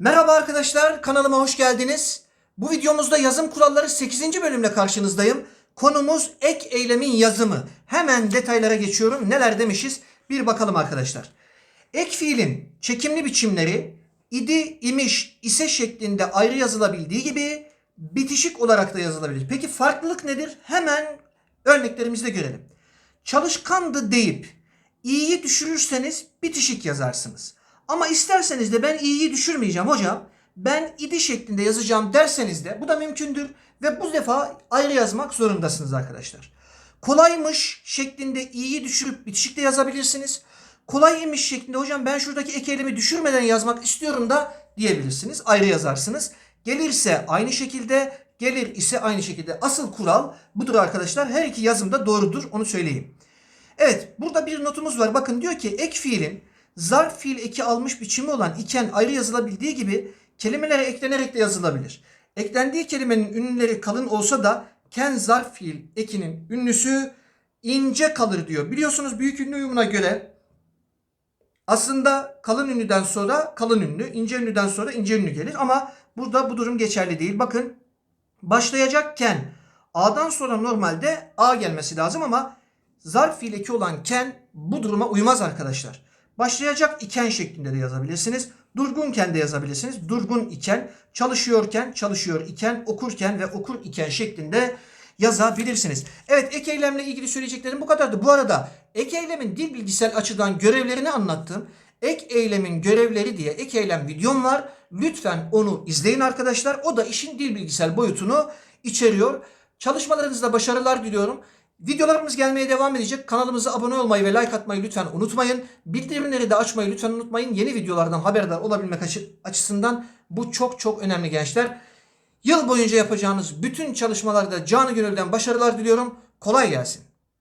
Merhaba arkadaşlar, kanalıma hoş geldiniz. Bu videomuzda yazım kuralları 8. bölümle karşınızdayım. Konumuz ek eylemin yazımı. Hemen detaylara geçiyorum. Neler demişiz? Bir bakalım arkadaşlar. Ek fiilin çekimli biçimleri idi, imiş, ise şeklinde ayrı yazılabildiği gibi bitişik olarak da yazılabilir. Peki farklılık nedir? Hemen örneklerimizde görelim. Çalışkandı deyip i'yi düşürürseniz bitişik yazarsınız. Ama isterseniz de ben i'yi düşürmeyeceğim hocam. Ben idi şeklinde yazacağım derseniz de bu da mümkündür. Ve bu defa ayrı yazmak zorundasınız arkadaşlar. Kolaymış şeklinde i'yi düşürüp bitişikte yazabilirsiniz. Kolay imiş şeklinde hocam ben şuradaki ek eylemi düşürmeden yazmak istiyorum da diyebilirsiniz. Ayrı yazarsınız. Gelirse aynı şekilde, gelir ise aynı şekilde. Asıl kural budur arkadaşlar. Her iki yazımda doğrudur onu söyleyeyim. Evet burada bir notumuz var. Bakın diyor ki ek fiilin zarf fiil eki almış biçimi olan iken ayrı yazılabildiği gibi kelimelere eklenerek de yazılabilir. Eklendiği kelimenin ünlüleri kalın olsa da ken zarf fiil ekinin ünlüsü ince kalır diyor. Biliyorsunuz büyük ünlü uyumuna göre aslında kalın ünlüden sonra kalın ünlü, ince ünlüden sonra ince ünlü gelir ama burada bu durum geçerli değil. Bakın başlayacakken A'dan sonra normalde A gelmesi lazım ama zarf fiil eki olan ken bu duruma uymaz arkadaşlar. Başlayacak iken şeklinde de yazabilirsiniz. Durgunken de yazabilirsiniz. Durgun iken, çalışıyorken, çalışıyor iken, okurken ve okur iken şeklinde yazabilirsiniz. Evet ek eylemle ilgili söyleyeceklerim bu kadardı. Bu arada ek eylemin dil bilgisel açıdan görevlerini anlattım. Ek eylemin görevleri diye ek eylem videom var. Lütfen onu izleyin arkadaşlar. O da işin dil bilgisel boyutunu içeriyor. Çalışmalarınızda başarılar diliyorum. Videolarımız gelmeye devam edecek. Kanalımıza abone olmayı ve like atmayı lütfen unutmayın. Bildirimleri de açmayı lütfen unutmayın. Yeni videolardan haberdar olabilmek açı- açısından bu çok çok önemli gençler. Yıl boyunca yapacağınız bütün çalışmalarda canı gönülden başarılar diliyorum. Kolay gelsin.